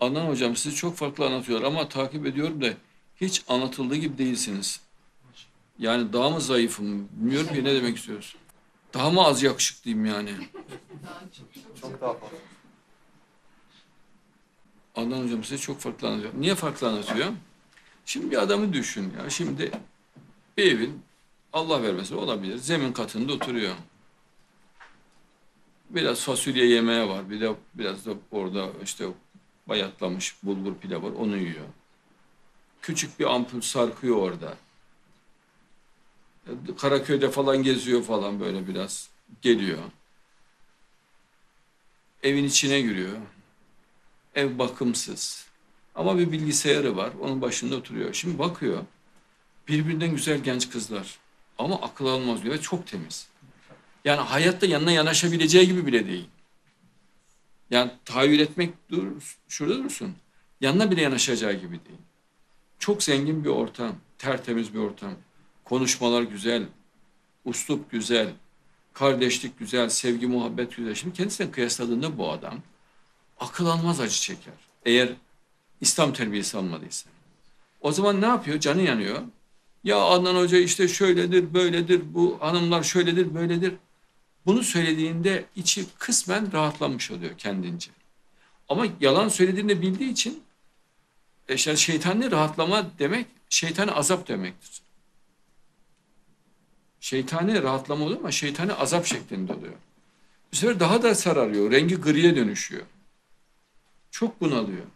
Adnan hocam sizi çok farklı anlatıyorlar ama takip ediyorum da hiç anlatıldığı gibi değilsiniz. Yani daha mı zayıfım? Bilmiyorum ki ne demek istiyorsun. Daha mı az yakışıklıyım yani? Çok daha fazla. Adnan hocam size çok farklı anlatıyor. Niye farklı anlatıyor? Şimdi bir adamı düşün ya. Şimdi bir evin Allah vermesin olabilir. Zemin katında oturuyor. Biraz fasulye yemeği var. Bir de biraz da orada işte bayatlamış bulgur pilav var. Onu yiyor. Küçük bir ampul sarkıyor orada. Karaköy'de falan geziyor falan böyle biraz. Geliyor. Evin içine giriyor. Ev bakımsız. Ama bir bilgisayarı var. Onun başında oturuyor. Şimdi bakıyor. Birbirinden güzel genç kızlar. Ama akıl almaz diyor çok temiz. Yani hayatta yanına yanaşabileceği gibi bile değil. Yani tahayyül etmek dur, şurada dursun. Yanına bile yanaşacağı gibi değil. Çok zengin bir ortam. Tertemiz bir ortam. Konuşmalar güzel. Uslup güzel. Kardeşlik güzel. Sevgi, muhabbet güzel. Şimdi kendisine kıyasladığında bu adam akıl almaz acı çeker. Eğer İslam terbiyesi almadıysa. O zaman ne yapıyor? Canı yanıyor. Ya Adnan Hoca işte şöyledir, böyledir, bu hanımlar şöyledir, böyledir. Bunu söylediğinde içi kısmen rahatlamış oluyor kendince. Ama yalan söylediğini bildiği için e, işte şeytani rahatlama demek, şeytani azap demektir. Şeytani rahatlama oluyor ama şeytani azap şeklinde oluyor. Bu sefer daha da sararıyor, rengi griye dönüşüyor. Çok bunalıyor.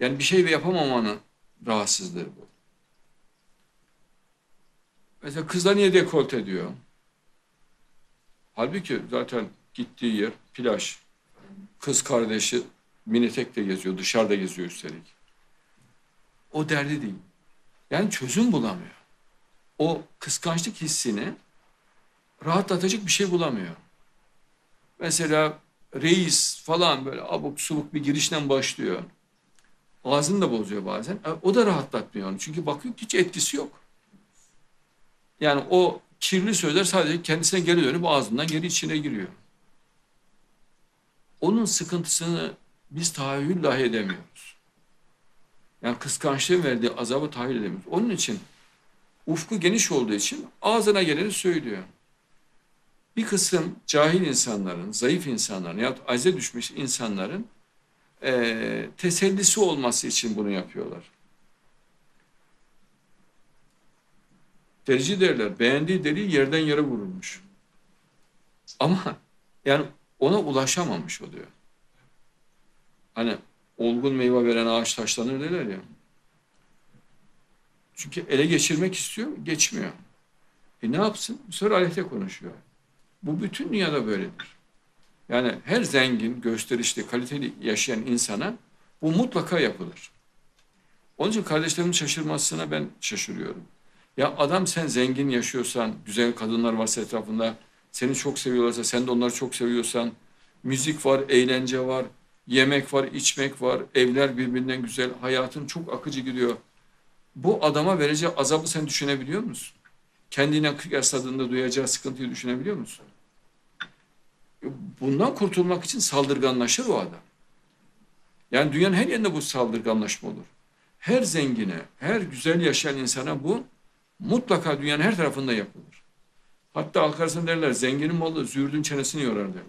Yani bir şey yapamamanın rahatsızlığı bu. Mesela kızlar niye dekolte diyor? Halbuki zaten gittiği yer plaj. Kız kardeşi minitek de geziyor, dışarıda geziyor üstelik. O derdi değil. Yani çözüm bulamıyor. O kıskançlık hissini rahatlatacak bir şey bulamıyor. Mesela reis falan böyle abuk subuk bir girişten başlıyor. Ağzını da bozuyor bazen. E, O da rahatlatmıyor onu. Çünkü bakıyor hiç etkisi yok. Yani o kirli sözler sadece kendisine geri dönüp ağzından geri içine giriyor. Onun sıkıntısını biz tahayyül dahi edemiyoruz. Yani kıskançlığın verdiği azabı tahayyül edemiyoruz. Onun için ufku geniş olduğu için ağzına geleni söylüyor. Bir kısım cahil insanların, zayıf insanların ya acze düşmüş insanların e, tesellisi olması için bunu yapıyorlar. Derici derler, beğendiği deriyi yerden yere vurulmuş. Ama yani ona ulaşamamış oluyor. Hani olgun meyve veren ağaç taşlanır derler ya. Çünkü ele geçirmek istiyor, geçmiyor. E ne yapsın? Bu sefer aleyhte konuşuyor. Bu bütün dünyada böyledir. Yani her zengin, gösterişli, kaliteli yaşayan insana bu mutlaka yapılır. Onun için kardeşlerimin şaşırmasına ben şaşırıyorum. Ya adam sen zengin yaşıyorsan, güzel kadınlar varsa etrafında, seni çok seviyorlarsa, sen de onları çok seviyorsan, müzik var, eğlence var, yemek var, içmek var, evler birbirinden güzel, hayatın çok akıcı gidiyor. Bu adama vereceği azabı sen düşünebiliyor musun? Kendine kıyasladığında duyacağı sıkıntıyı düşünebiliyor musun? Bundan kurtulmak için saldırganlaşır o adam. Yani dünyanın her yerinde bu saldırganlaşma olur. Her zengine, her güzel yaşayan insana bu mutlaka dünyanın her tarafında yapılır. Hatta halk derler zenginin malı züğürdün çenesini yorar derler.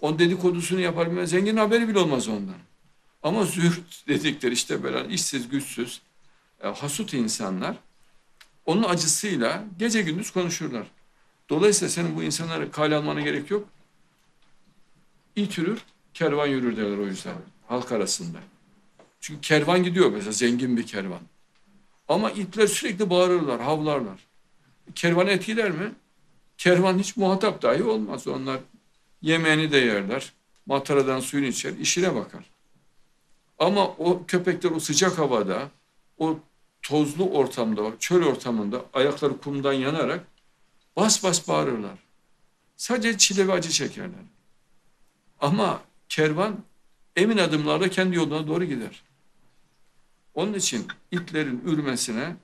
On dedikodusunu yapar. Zenginin haberi bile olmaz ondan. Ama züğürt dedikleri işte böyle işsiz, güçsüz, e, hasut insanlar onun acısıyla gece gündüz konuşurlar. Dolayısıyla senin bu insanları kale almana gerek yok. İt yürür, kervan yürür derler o yüzden halk arasında. Çünkü kervan gidiyor mesela zengin bir kervan. Ama itler sürekli bağırırlar, havlarlar. Kervan etkiler mi? Kervan hiç muhatap dahi olmaz. Onlar yemeğini de yerler. Mataradan suyunu içer, işine bakar. Ama o köpekler o sıcak havada, o tozlu ortamda, çöl ortamında ayakları kumdan yanarak bas bas bağırırlar. Sadece çile ve acı çekerler. Ama kervan emin adımlarla kendi yoluna doğru gider. Onun için itlerin ürmesine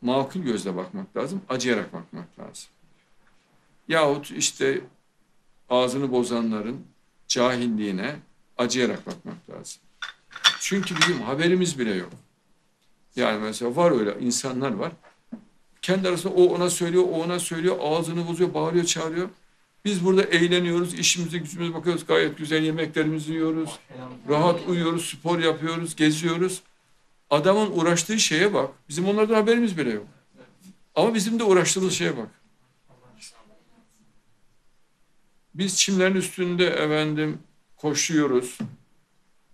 makul gözle bakmak lazım, acıyarak bakmak lazım. Yahut işte ağzını bozanların cahilliğine acıyarak bakmak lazım. Çünkü bizim haberimiz bile yok. Yani mesela var öyle insanlar var. Kendi arasında o ona söylüyor, o ona söylüyor, ağzını bozuyor, bağırıyor, çağırıyor. Biz burada eğleniyoruz, işimize gücümüze bakıyoruz, gayet güzel yemeklerimizi yiyoruz, rahat uyuyoruz, spor yapıyoruz, geziyoruz. Adamın uğraştığı şeye bak. Bizim onlardan haberimiz bile yok. Ama bizim de uğraştığımız şeye bak. Biz çimlerin üstünde efendim koşuyoruz.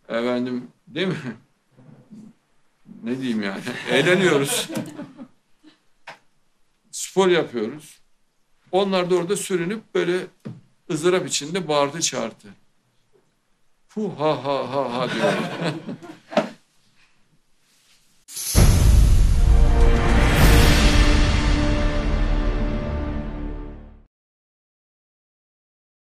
Efendim değil mi? Ne diyeyim yani? Eğleniyoruz. Spor yapıyoruz. Onlar da orada sürünüp böyle ızdırap içinde bağırdı çağırdı. Hu ha ha ha ha diyor.